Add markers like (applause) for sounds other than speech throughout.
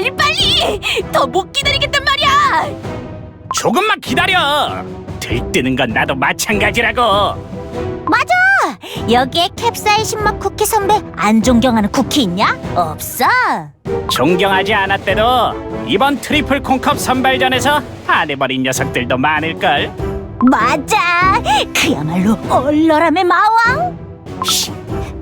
빨리 빨리! 더 못 기다리겠단 말이야! 조금만 기다려. 들뜨는 건 나도 마찬가지라고. 맞아! 여기에 캡사이신 맛 쿠키 선배 안 존경하는 쿠키 있냐? 없어! 존경하지 않았대도 이번 트리플 콩컵 선발전에서 안 해버린 녀석들도 많을걸. 맞아! 그야말로 얼얼함의 마왕! 쉿!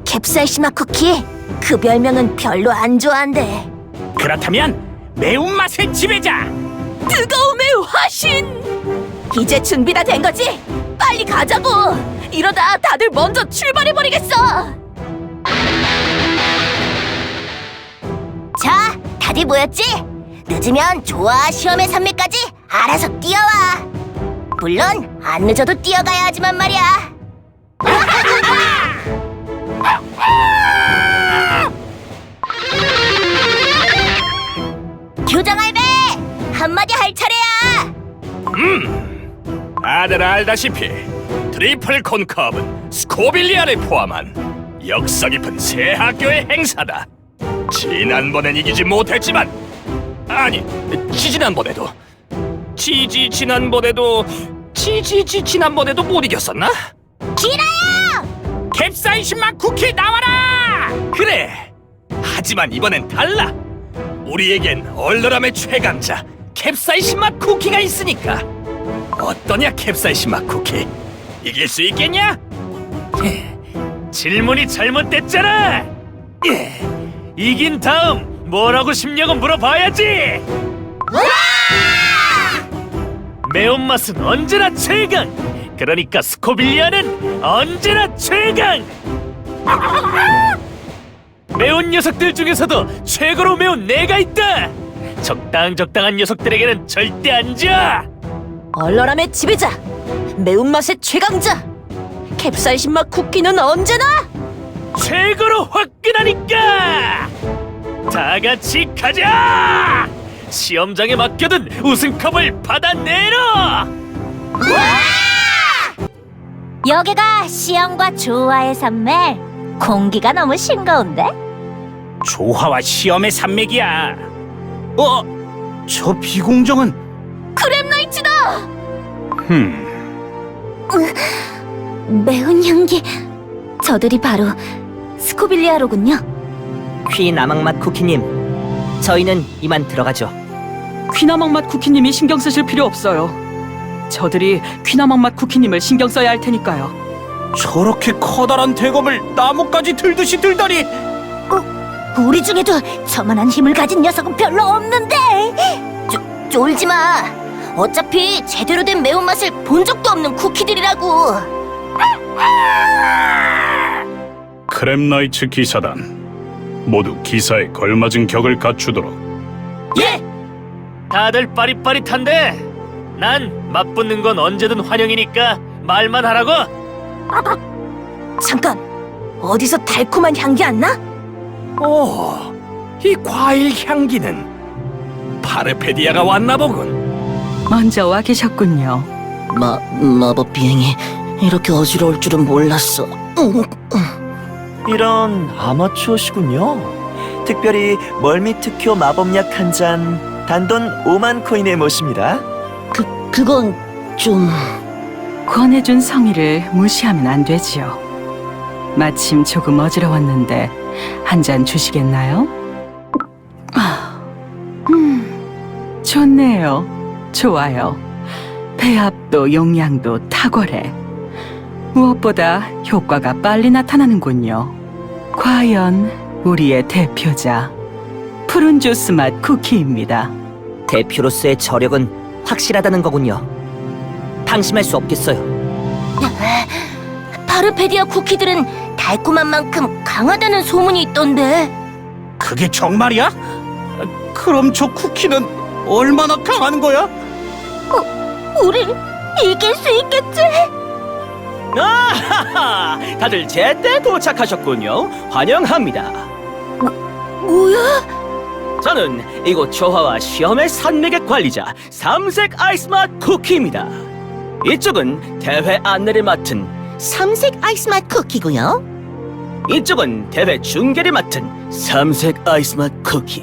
캡사이신 맛 쿠키 그 별명은 별로 안 좋아한대 그렇다면 매운맛의 지배자 뜨거움의 화신! 이제 준비 다 된 거지? 빨리 가자고! 이러다 다들 먼저 출발해버리겠어! 자, 다들 모였지? 늦으면 좋아 시험의 산매까지 알아서 뛰어와 물론 안 늦어도 뛰어가야 하지만 말이야 (laughs) 교장 할배 한마디 할 차례야 다들 알다시피 트리플 콘컵은 스코빌리아를 포함한 역사 깊은 새 학교의 행사다. 지난번엔 이기지 못했지만 아니 지지난번에도 지지 지난번에도 지지지 지난번에도 못 이겼었나? 기라야 캡사이신 맛 쿠키 나와라 그래. 하지만 이번엔 달라. 우리에겐 얼얼함의 최강자 캡사이신 맛 쿠키가 있으니까. 어떠냐 캡사이신 맛 쿠키? 이길 수 있겠냐? 질문이 잘못됐잖아 예. 이긴 다음 뭘 하고 싶냐고 물어봐야지 매운맛은 언제나 최강 그러니까 스코빌리아는 언제나 최강 (laughs) 매운 녀석들 중에서도 최고로 매운 내가 있다 적당 적당한 녀석들에게는 절대 안 줘 얼얼함의 지배자! 매운맛의 최강자! 캡사이신 맛 쿠키는 언제나! 최고로 화끈하니까 다 같이 가자 시험장에 맡겨둔 우승컵을 받아내라 여기가 시험과 조화의 산매 공기가 너무 싱거운데? 조화와 시험의 산맥이야 어? 저 비공정은 크랩나이츠다! 흠 매운 향기 저들이 바로 스코빌리아로군요 퀴나망맛 쿠키님, 저희는 이만 들어가죠. 퀴나망 맛 쿠키님이 신경 쓰실 필요 없어요. 저들이 퀴나망 맛 쿠키님을 신경 써야 할 테니까요. 저렇게 커다란 대검을 나무까지 들듯이 들다니 우리 중에도 저만한 힘을 가진 녀석은 별로 없는데. 쫄, 쫄지 마. 어차피 제대로 된 매운맛을 본 적도 없는 쿠키들이라고. 크랩나이츠 기사단. 모두 기사에 걸맞은 격을 갖추도록. 예! 다들 빠릿빠릿한데 난 맞붙는 건 언제든 환영이니까 말만 하라고. 잠깐! 어디서 달콤한 향기 안 나? 오, 이 과일 향기는 파르페디아가 왔나 보군. 먼저 와 계셨군요. 마 마법 비행이 이렇게 어지러울 줄은 몰랐어. 이런 아마추어시군요. 특별히 멀미 특효 마법약 한 잔 단돈 5만 코인에 모십니다. 그 그건 좀 권해준 성의를 무시하면 안 되지요. 마침 조금 어지러웠는데 한 잔 주시겠나요? 아, 음, 좋네요. 좋아요. 배합도 용량도 탁월해. 무엇보다 효과가 빨리 나타나는군요. 과연 우리의 대표자 푸른 주스 맛 쿠키입니다. 대표로서의 저력은 확실하다는 거군요. 방심할 수 없겠어요. 파르페디아 쿠키들은 달콤한 만큼 강하다는 소문이 있던데 그게 정말이야? 그럼 저 쿠키는 얼마나 강한 거야? 우리 이길 수 있겠지? 아하하! 다들 제때 도착하셨군요. 환영합니다. 뭐야? 저는 이곳 조화와 시험의 산맥의 관리자 삼색 아이스맛 쿠키입니다. 이쪽은 대회 안내를 맡은 삼색 아이스맛 쿠키고요 이쪽은 대회 중계를 맡은 삼색 아이스맛 쿠키.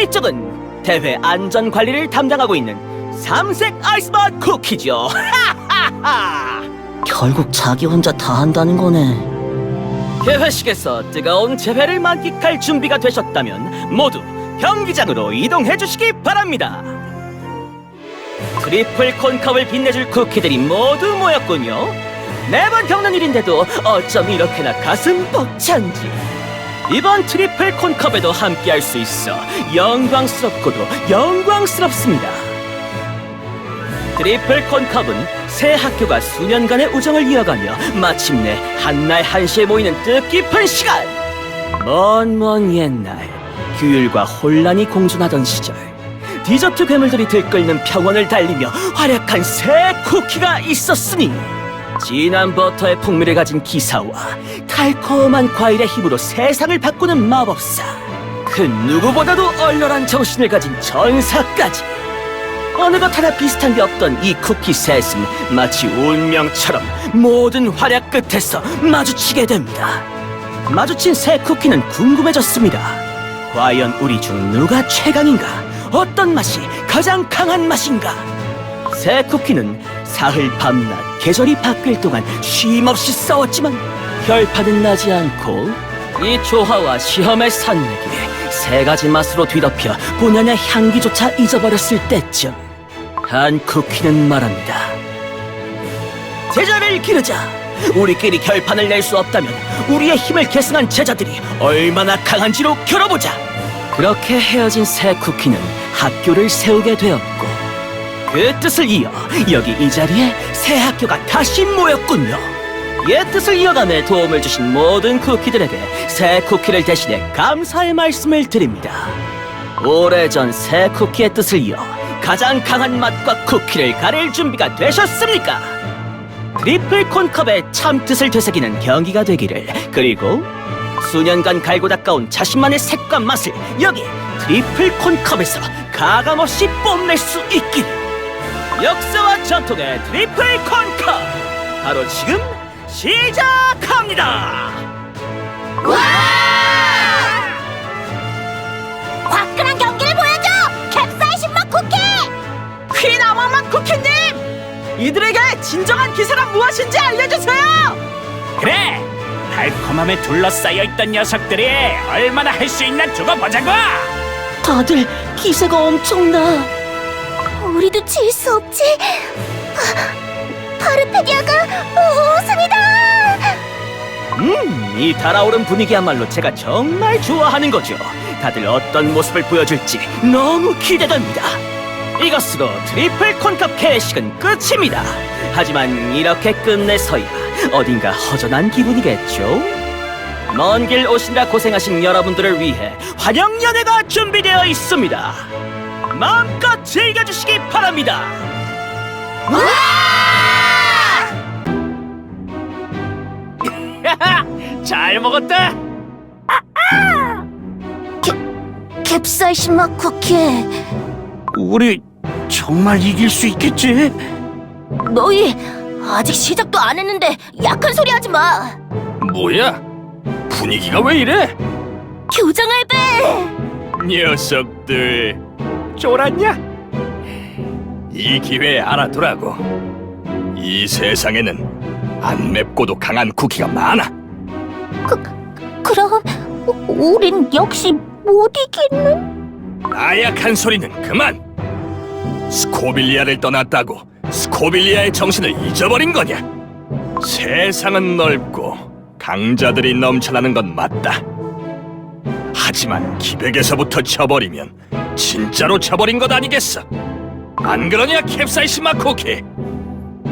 이쪽은 대회 안전 관리를 담당하고 있는 삼색 아이스맛 쿠키죠. 결국 자기 혼자 다 한다는 거네. 개회식에서 뜨거운 재회를 만끽할 준비가 되셨다면 모두 경기장으로 이동해 주시기 바랍니다. 트리플 콘컵을 빛내줄 쿠키들이 모두 모였군요. 매번 겪는 일인데도 어쩜 이렇게나 가슴 벅찬지. 이번 트리플 콘컵에도 함께할 수 있어 영광스럽고도 영광스럽습니다. 트리플 콘컵은 새 학교가 수년간의 우정을 이어가며 마침내 한날 한시에 모이는 뜻깊은 시간. 먼 먼 옛날 규율과 혼란이 공존하던 시절 디저트 괴물들이 들끓는 평원을 달리며 활약한 새 쿠키가 있었으니 진한 버터의 풍미를 가진 기사와 달콤한 과일의 힘으로 세상을 바꾸는 마법사 그 누구보다도 얼얼한 정신을 가진 전사까지 어느 것 하나 비슷한 게 없던 이 쿠키 셋은 마치 운명처럼 모든 활약 끝에서 마주치게 됩니다. 마주친 새 쿠키는 궁금해졌습니다. 과연 우리 중 누가 최강인가? 어떤 맛이 가장 강한 맛인가? 새 쿠키는 사흘 밤낮 계절이 바뀔 동안 쉼없이 싸웠지만 결판은 나지 않고 이 조화와 시험의 산맥에 세 가지 맛으로 뒤덮여 본연의 향기조차 잊어버렸을 때쯤 한 쿠키는 말합니다. 제자를 기르자. 우리끼리 결판을 낼 수 없다면 우리의 힘을 계승한 제자들이 얼마나 강한지로 겨뤄보자. 그렇게 헤어진 새 쿠키는 학교를 세우게 되었고 그 뜻을 이어 여기 이 자리에 새 학교가 다시 모였군요. 옛 뜻을 이어감에 도움을 주신 모든 쿠키들에게 새 쿠키를 대신해 감사의 말씀을 드립니다. 오래전 새 쿠키의 뜻을 이어 가장 강한 맛과 쿠키를 가릴 준비가 되셨습니까? 트리플 콘컵의 참 뜻을 되새기는 경기가 되기를 그리고 수년간 갈고 닦아온 자신만의 색과 맛을 여기 트리플 콘컵에서 가감없이 뽐낼 수 있기를 역사와 전통의 트리플 콘컵 바로 지금 시작합니다 화끈한 경기를 보여줘! 캡사이신 맛 쿠키! 퀴나마맛 쿠키님! 이들에게 진정한 기세란 무엇인지 알려주세요! 그래 달콤함에 둘러싸여 있던 녀석들이 얼마나 할 수 있나 두고 보자고 다들 기세가 엄청나. 우리도 질 수 없지. 아, 파르페디아가 우승이다! 음, 이 달아오른 분위기야말로 제가 정말 좋아하는 거죠. 다들 어떤 모습을 보여줄지 너무 기대됩니다. 이것으로 트리플 콘컵 개식은 끝입니다. 하지만 이렇게 끝내서야 어딘가 허전한 기분이겠죠? 먼 길 오시느라 고생하신 여러분들을 위해 환영 연회가 준비되어 있습니다. 마음껏 즐겨주시기 바랍니다. (laughs) 잘 먹었다 캡사이신 맛 쿠키. 우리 정말 이길 수 있겠지? 너희 아직 시작도 안 했는데 약한 소리 하지 마. 뭐야? 분위기가 왜 이래? 교장을 빼. 녀석들 쫄았냐? 이 기회에 알아두라고. 이 세상에는 안 맵고도 강한 쿠키가 많아. 그럼 우린 역시 못 이기는. 나약한 소리는 그만. 스코빌리아를 떠났다고 스코빌리아의 정신을 잊어버린 거냐? 세상은 넓고 강자들이 넘쳐나는 건 맞다. 하지만 기백에서부터 쳐버리면 진짜로 쳐버린 것 아니겠어? 안 그러냐 캡사이신 마코키?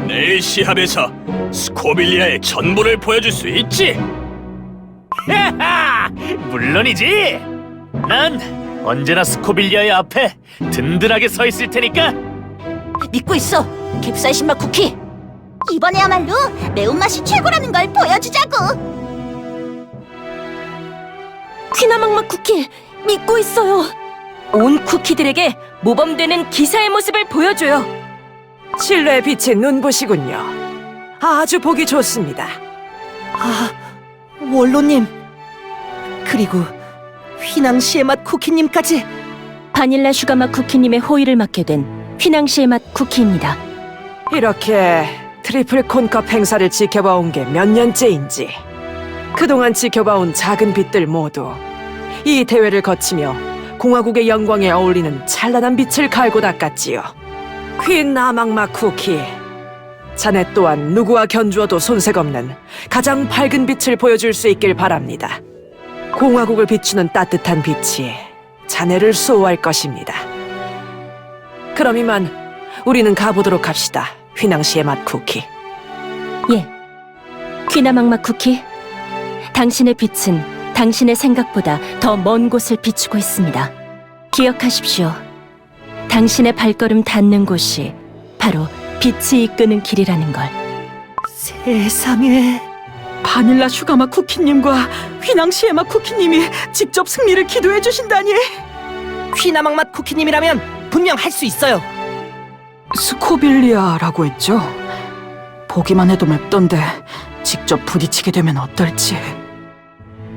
내일 시합에서 스코빌리아의 전부를 보여줄 수 있지? 하하, 물론이지. 난 언제나 스코빌리아의 앞에 든든하게 서 있을 테니까. 믿고 있어. 캡사이신 맛 쿠키. 이번에야말로 매운맛이 최고라는 걸 보여주자고. 퀴나막막 쿠키 믿고 있어요. 온 쿠키들에게 모범되는 기사의 모습을 보여줘요. 신뢰에 비친 눈부시군요. 아주 보기 좋습니다. 아, 원로님. 그리고 휘낭시의 맛 쿠키님까지 바닐라 슈가맛 쿠키님의 호의를 맡게 된 휘낭시의 맛 쿠키입니다. 이렇게 트리플 콘컵 행사를 지켜봐온 게 몇 년째인지 그동안 지켜봐온 작은 빛들 모두 이 대회를 거치며 공화국의 영광에 어울리는 찬란한 빛을 갈고 닦았지요. 퀸 나망마 쿠키. 자네 또한 누구와 견주어도 손색 없는 가장 밝은 빛을 보여줄 수 있길 바랍니다. 공화국을 비추는 따뜻한 빛이 자네를 수호할 것입니다. 그럼 이만 우리는 가보도록 합시다. 휘낭시의 맛 쿠키. 예. 퀴나망맛 쿠키. 당신의 빛은 당신의 생각보다 더 먼 곳을 비추고 있습니다. 기억하십시오. 당신의 발걸음 닿는 곳이 바로 빛이 이끄는 길이라는 걸. 세상에. 바닐라 슈가맛 쿠키님과 휘낭시의 맛 쿠키님이 직접 승리를 기도해 주신다니. 퀴나망 맛 쿠키님이라면 분명 할 수 있어요. 스코빌리아라고 했죠. 보기만 해도 맵던데 직접 부딪히게 되면 어떨지.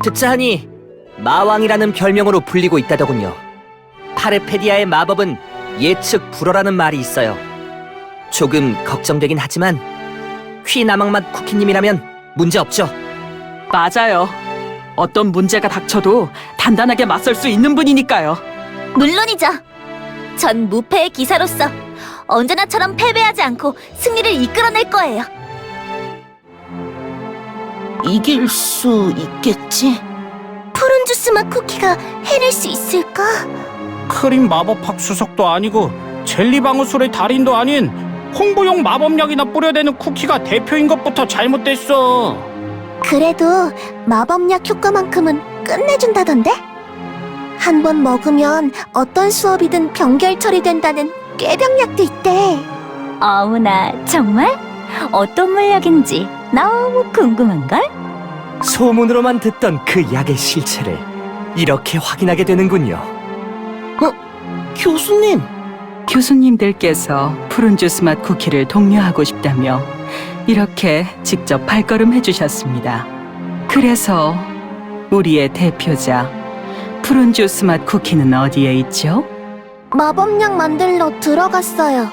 듣자 하니 마왕이라는 별명으로 불리고 있다더군요. 파르페디아의 마법은 예측 불허라는 말이 있어요. 조금 걱정되긴 하지만 휘나망맛 쿠키님이라면 문제 없죠. 맞아요. 어떤 문제가 닥쳐도 단단하게 맞설 수 있는 분이니까요. 물론이죠. 전 무패의 기사로서 언제나처럼 패배하지 않고 승리를 이끌어낼 거예요. 이길 수 있겠지? 푸른 주스 맛 쿠키가 해낼 수 있을까? 크림 마법 학 수석도 아니고 젤리 방울술의 달인도 아닌 홍보용 마법약이나 뿌려대는 쿠키가 대표인 것부터 잘못됐어. 그래도 마법약 효과만큼은 끝내준다던데? 한 번 먹으면 어떤 수업이든 병결 처리된다는 꾀병약도 있대. 어머나, 정말? 어떤 물약인지 너무 궁금한걸? 소문으로만 듣던 그 약의 실체를 이렇게 확인하게 되는군요. 교수님, 교수님들께서 푸른 주스 맛 쿠키를 독려하고 싶다며 이렇게 직접 발걸음 해 주셨습니다. 그래서 우리의 대표자 푸른 주스 맛 쿠키는 어디에 있죠? 마법약 만들러 들어갔어요.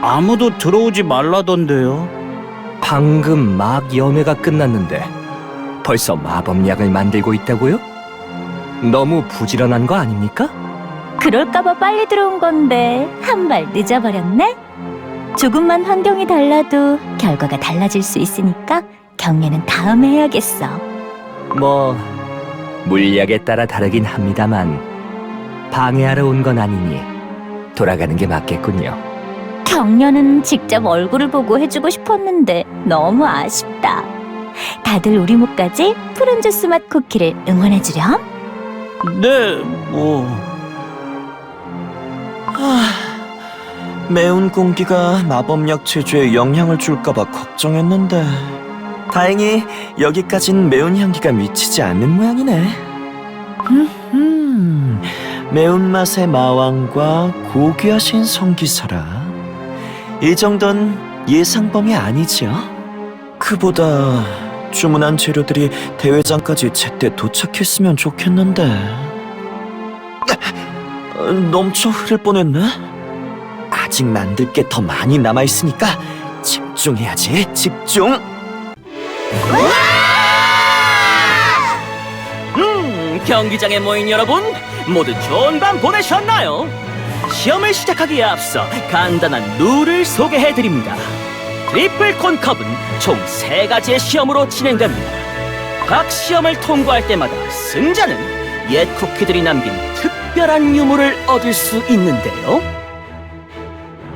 아무도 들어오지 말라던데요. 방금 막 연회가 끝났는데 벌써 마법약을 만들고 있다고요? 너무 부지런한 거 아닙니까? 그럴까봐 빨리 들어온 건데 한 발 늦어버렸네? 조금만 환경이 달라도 결과가 달라질 수 있으니까 경례는 다음에 해야겠어. 뭐 물약에 따라 다르긴 합니다만 방해하러 온 건 아니니 돌아가는 게 맞겠군요. 경련은 직접 얼굴을 보고 해주고 싶었는데 너무 아쉽다. 다들 우리 목까지 푸른 주스 맛 쿠키를 응원해주렴. 네, 뭐. 매운 공기가 마법약 제조에 영향을 줄까봐 걱정했는데 다행히 여기까진 매운 향기가 미치지 않는 모양이네. 음, 매운맛의 마왕과 고귀하신 성기사라. 이 정도는 예상범위 아니지요? 그보다 주문한 재료들이 대회장까지 제때 도착했으면 좋겠는데. 어, 넘쳐 흐를 뻔했네. 아직 만들 게 더 많이 남아 있으니까 집중해야지. 집중. 음, 경기장에 모인 여러분 모두 좋은 밤 보내셨나요? 시험을 시작하기에 앞서 간단한 룰을 소개해 드립니다. 트리플 콘 컵은 총 세 가지의 시험으로 진행됩니다. 각 시험을 통과할 때마다 승자는 옛 쿠키들이 남긴 특별한 유물을 얻을 수 있는데요.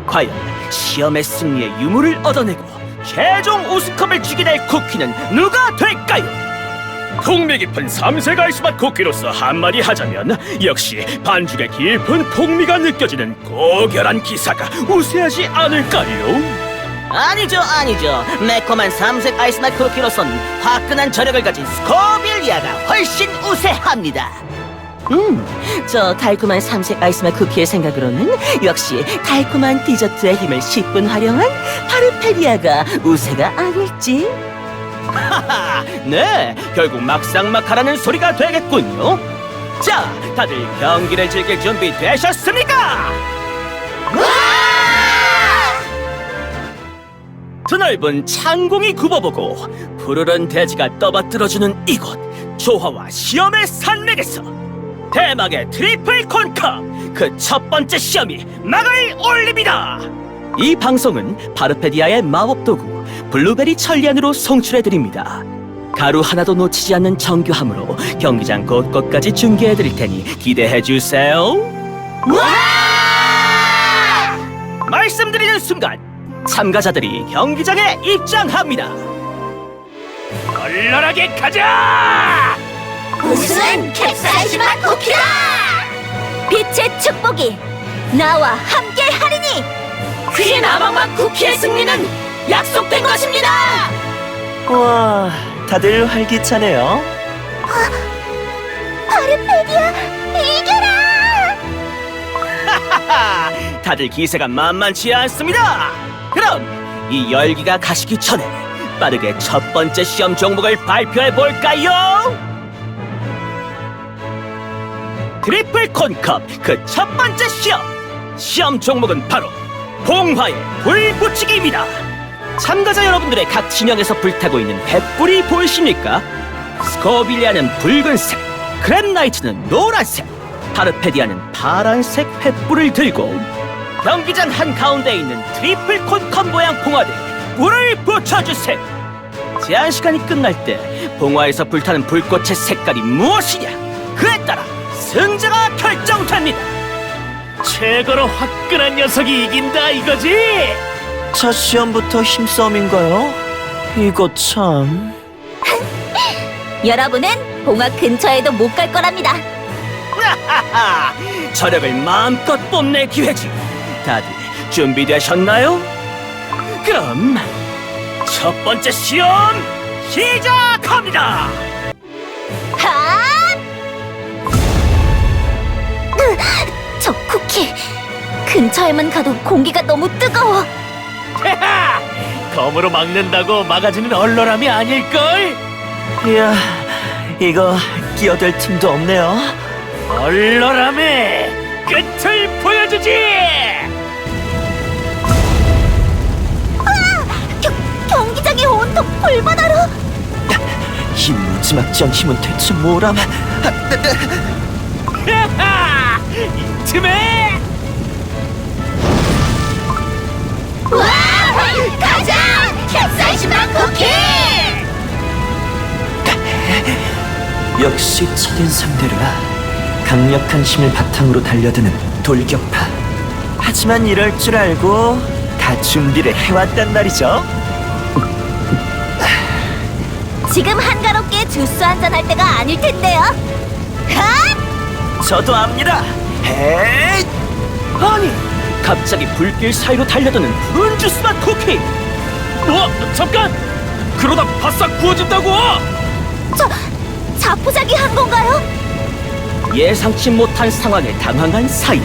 과연 시험의 승리에 유물을 얻어내고 최종 우승컵을 쥐게 될 쿠키는 누가 될까요? 풍미 깊은 아이스맛 쿠키로서 한마디 하자면 역시 반죽의 깊은 풍미가 느껴지는 고결한 기사가 우세하지 않을까요? 아니죠, 아니죠. 매콤한 삼색 아이스맛 쿠키로선 화끈한 저력을 가진 스코빌리아가 훨씬 우세합니다. 음, 저 달콤한 삼색 아이스맛 쿠키의 생각으로는 역시 달콤한 디저트의 힘을 10분 활용한 파르페리아가 우세가 아닐지. 하하, (laughs) 네, 결국 막상막하라는 소리가 되겠군요. 자, 다들 경기를 즐길 준비 되셨습니까? 드넓은 창공이 굽어보고 푸르른 대지가 떠받들어주는 이곳 조화와 시험의 산맥에서 대망의 트리플 콘컵 그첫 번째 시험이 막을 올립니다. 이 방송은 바르페디아의 마법 도구 블루베리 천리안으로 송출해드립니다. 가루 하나도 놓치지 않는 정교함으로 경기장 곳곳까지 중계해드릴 테니 기대해주세요. 말씀드리는 순간 참가자들이 경기장에 입장합니다. 얼얼하게 가자! 우승은 캡사이신 맛 쿠키다! 빛의 축복이 나와 함께 하리니 퀸 아망맛 쿠키의 승리는 약속된 것입니다. 와, 다들 활기차네요. 바르페디아 이겨라! 하하, 다들 기세가 만만치 않습니다. 그럼 이 열기가 가시기 전에 빠르게 첫 번째 시험 종목을 발표해 볼까요? 트리플 콘컵 그 첫 번째 시험. 시험 종목은 바로 봉화의 불 붙이기입니다. 참가자 여러분들의 각 진영에서 불타고 있는 횃불이 보이십니까? 스코빌리아는 붉은색, 그랩나이트는 노란색, 파르페디아는 파란색 횃불을 들고 경기장 한 가운데 있는 트리플 콘컵 모양 봉화대에 불을 붙여주세요. 제한 시간이 끝날 때 봉화에서 불타는 불꽃의 색깔이 무엇이냐? 그에 따라 승자가 결정됩니다. 최고로 화끈한 녀석이 이긴다 이거지? 첫 시험부터 힘싸움인가요? 이거 참... (laughs) 여러분은 봉화 근처에도 못 갈 거랍니다. 하하, (laughs) 저력을 마음껏 뽐낼 기회지. 다들 준비되셨나요? 그럼 첫 번째 시험 시작합니다. 으, 저 쿠키 근처에만 가도 공기가 너무 뜨거워. 헤하! (laughs) 검으로 막는다고 막아주는 얼얼함이 아닐걸? 이야, 이거 끼어들 틈도 없네요. 얼얼함의 끝을 보여주지! 겨, 경기장이 온통 불바다로. (laughs) 이 무지막지한 힘은 대체 뭐람? (laughs) 이 틈에 와! 가자! 캡사이신 맛 쿠키! 역시 첫인 상대라 강력한 힘을 바탕으로 달려드는 돌격파. 하지만 이럴 줄 알고 다 준비를 해왔단 말이죠. 지금 한가롭게 주스 한잔 할 때가 아닐 텐데요. 핫! 저도 압니다. 헤이! 아니, 갑자기 불길 사이로 달려드는 푸른 주스 맛 쿠키. 어? 잠깐! 그러다 바싹 구워진다고! 저 자포자기 한 건가요? 예상치 못한 상황에 당황한 사이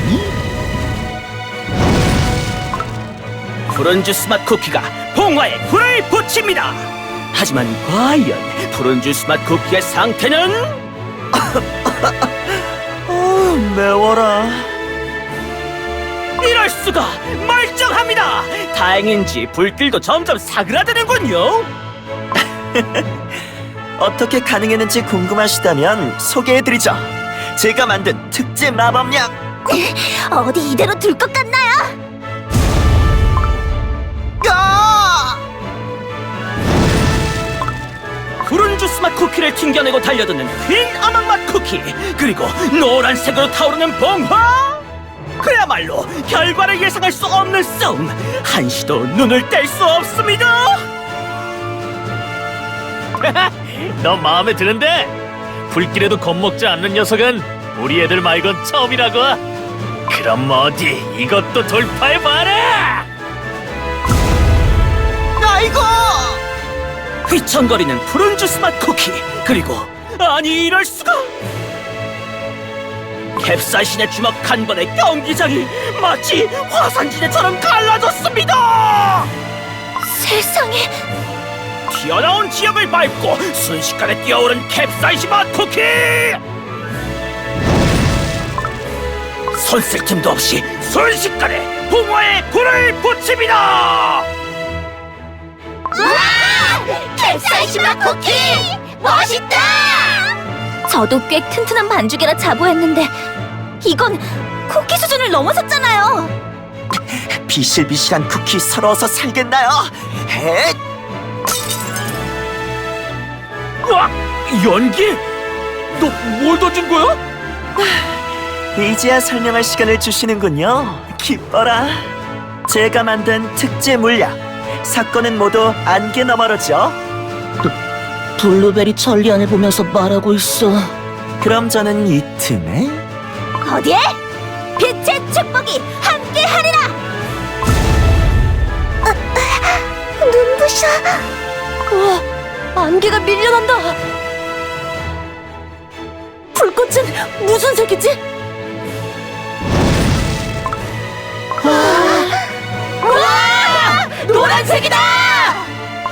푸른 주스 맛 쿠키가 봉화에 불을 붙입니다. 하지만 과연 푸른 주스 맛 쿠키의 상태는 (laughs) 어, 매워라. 이럴 수가 멀쩡합니다. 다행인지 불길도 점점 사그라드는군요. (laughs) 어떻게 가능했는지 궁금하시다면 소개해드리죠. 제가 만든 특제 마법약. 어디 이대로 둘 것 같나요? 푸른 주스 맛 쿠키를 튕겨내고 달려드는 흰 아망 맛 쿠키 그리고 노란색으로 타오르는 봉화 그야말로 결과를 예상할 수 없는 싸움 한시도 눈을 뗄 수 없습니다 (laughs) 너 마음에 드는데? 불길에도 겁먹지 않는 녀석은 우리 애들 말곤 처음이라고. 그럼 어디 이것도 돌파해봐라! 휘청거리는 푸른 주스 맛 쿠키 그리고 아니 이럴 수가 캡사이신에 주먹 한 번에 경기장이 마치 화산지대처럼 갈라졌습니다 세상에 튀어나온 지역을 밟고 순식간에 뛰어오른 캡사이신 맛 쿠키 손쓸 틈도 없이 순식간에 붕어에 불을 붙입니다. 캡사이신 맛 쿠키! 멋있다! 저도 꽤 튼튼한 반죽이라 자부했는데 이건 쿠키 수준을 넘어섰잖아요. 비실비실한 쿠키 서러워서 살겠나요? 헷! 와, 연기? 너 뭘 던진 거야? 이제야 설명할 시간을 주시는군요. 기뻐라. 제가 만든 특제 물약. 사건은 모두 안개 너머로죠. 블루베리 천리안을 보면서 말하고 있어. 그럼 저는 이 틈에 어디에? 빛의 축복이 함께하리라! 아, 눈부셔. 우와, 안개가 밀려난다. 불꽃은 무슨 색이지? 와! 노란색이다!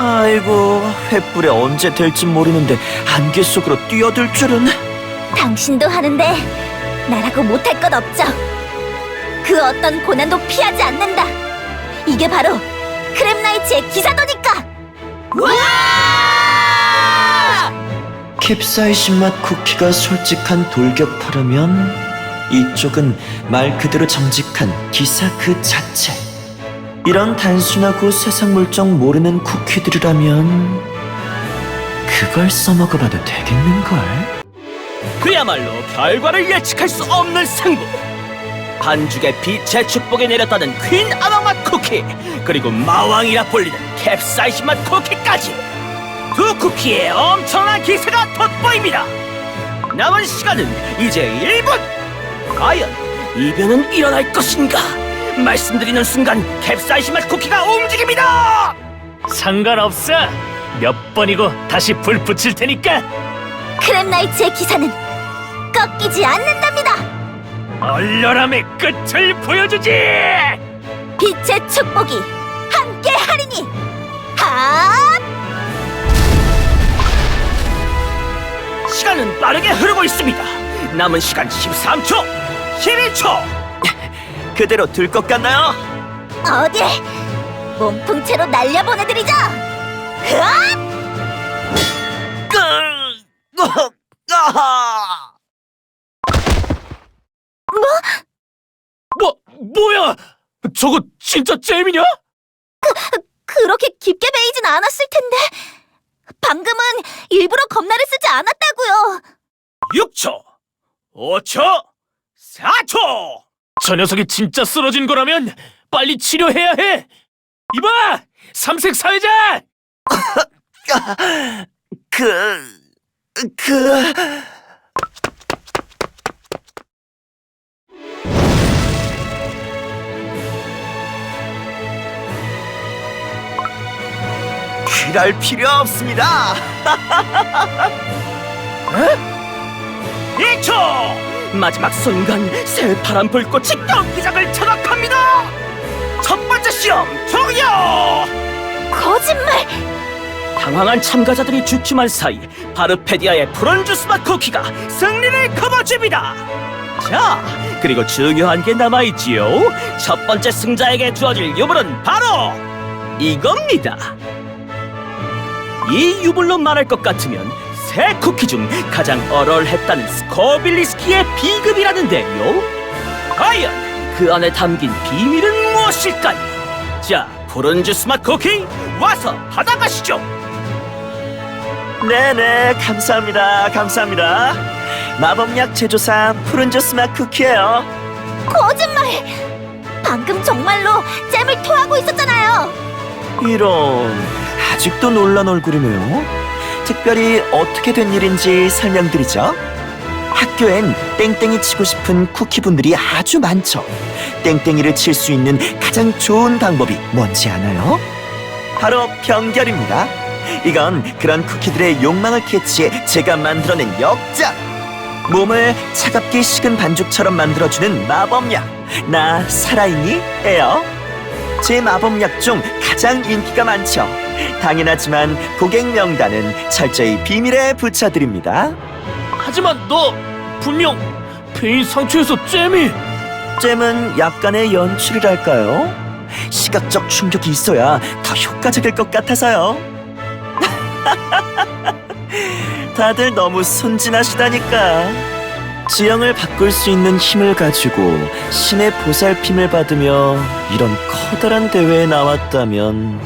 아이고 횃불에 언제 될지 모르는데 안개 속으로 뛰어들 줄은 당신도 하는데 나라고 못할 것 없죠. 그 어떤 고난도 피하지 않는다. 이게 바로 크랩나이츠의 기사도니까. 캡사이신 맛 쿠키가 솔직한 돌격파라면 이쪽은 말 그대로 정직한 기사 그 자체 이런 단순하고 세상 물정 모르는 쿠키들이라면 그걸 써먹어봐도 되겠는걸? 그야말로 결과를 예측할 수 없는 승부. 반죽에 빛의 축복이 내렸다는 퀸 아마맛 쿠키 그리고 마왕이라 불리는 캡사이신 맛 쿠키까지 두 쿠키의 엄청난 기세가 돋보입니다. 남은 시간은 이제 1분. 과연 이변은 일어날 것인가? 말씀드리는 순간 캡사이신 맛 쿠키가 움직입니다. 상관없어. 몇 번이고 다시 불 붙일 테니까. 크랩나이츠의 기사는 꺾이지 않는답니다. 얼려람의 끝을 보여주지. 빛의 축복이 함께하리니. 하! 시간은 빠르게 흐르고 있습니다. 남은 시간 13초, 12초. 그대로 들것 같나요? 어디? 몸통채로 날려보내드리죠. 흐아! 뭐 뭐야? 저거 진짜 잼이냐? 그렇게 깊게 베이진 않았을 텐데. 방금은 일부러 겁나를 쓰지 않았다고요. 6초, 5초, 4초. 저 녀석이 진짜 쓰러진 거라면 빨리 치료해야 해. 이봐, 삼색 사회자. (laughs) 그... 그... 그럴 필요 없습니다. (laughs) 2초! 마지막 순간 새파란 불꽃이 경기장을 장악합니다! 첫 번째 시험 종료! 거짓말! 당황한 참가자들이 주춤한 사이 바르페디아의 푸른 주스맛 쿠키가 승리를 거머쥡니다! 자, 그리고 중요한 게 남아있지요. 첫 번째 승자에게 주어질 유물은 바로 이겁니다. 이 유물로 말할 것 같으면 새 쿠키 중 가장 얼얼했다는 스코빌리스키의 비급이라는데요. 과연 그 안에 담긴 비밀은 무엇일까요? 자, 푸른 주스 맛 쿠키 와서 받아가시죠. 네네 감사합니다 감사합니다 마법약 제조사 푸른 주스 맛 쿠키예요 거짓말! 방금 정말로 잼을 토하고 있었잖아요. 이런 아직도 놀란 얼굴이네요 특별히 어떻게 된 일인지 설명드리죠. 학교엔 땡땡이 치고 싶은 쿠키분들이 아주 많죠. 땡땡이를 칠 수 있는 가장 좋은 방법이 뭔지 아나요? 바로 병결입니다. 이건 그런 쿠키들의 욕망을 캐치해 제가 만들어낸 역작! 몸을 차갑게 식은 반죽처럼 만들어주는 마법약! 나 살아있니? 에요 제 마법약 중 가장 인기가 많죠 당연하지만 고객 명단은 철저히 비밀에 붙여드립니다 하지만 너 분명 베인 상처에서 잼이. 잼은 약간의 연출이랄까요? 시각적 충격이 있어야 더 효과적일 것 같아서요. (laughs) 다들 너무 순진하시다니까. 지형을 바꿀 수 있는 힘을 가지고 신의 보살핌을 받으며 이런 커다란 대회에 나왔다면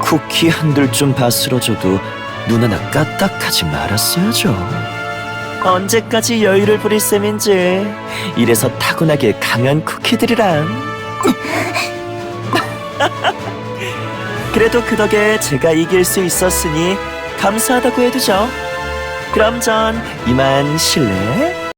쿠키 좀 바스러져도 눈 하나 까딱하지 말았어야죠. 언제까지 여유를 부릴 셈인지 이래서 타고나게 강한 쿠키들이란 (laughs) 그래도 그 덕에 제가 이길 수 있었으니 감사하다고 해두죠 그럼 전 이만 실례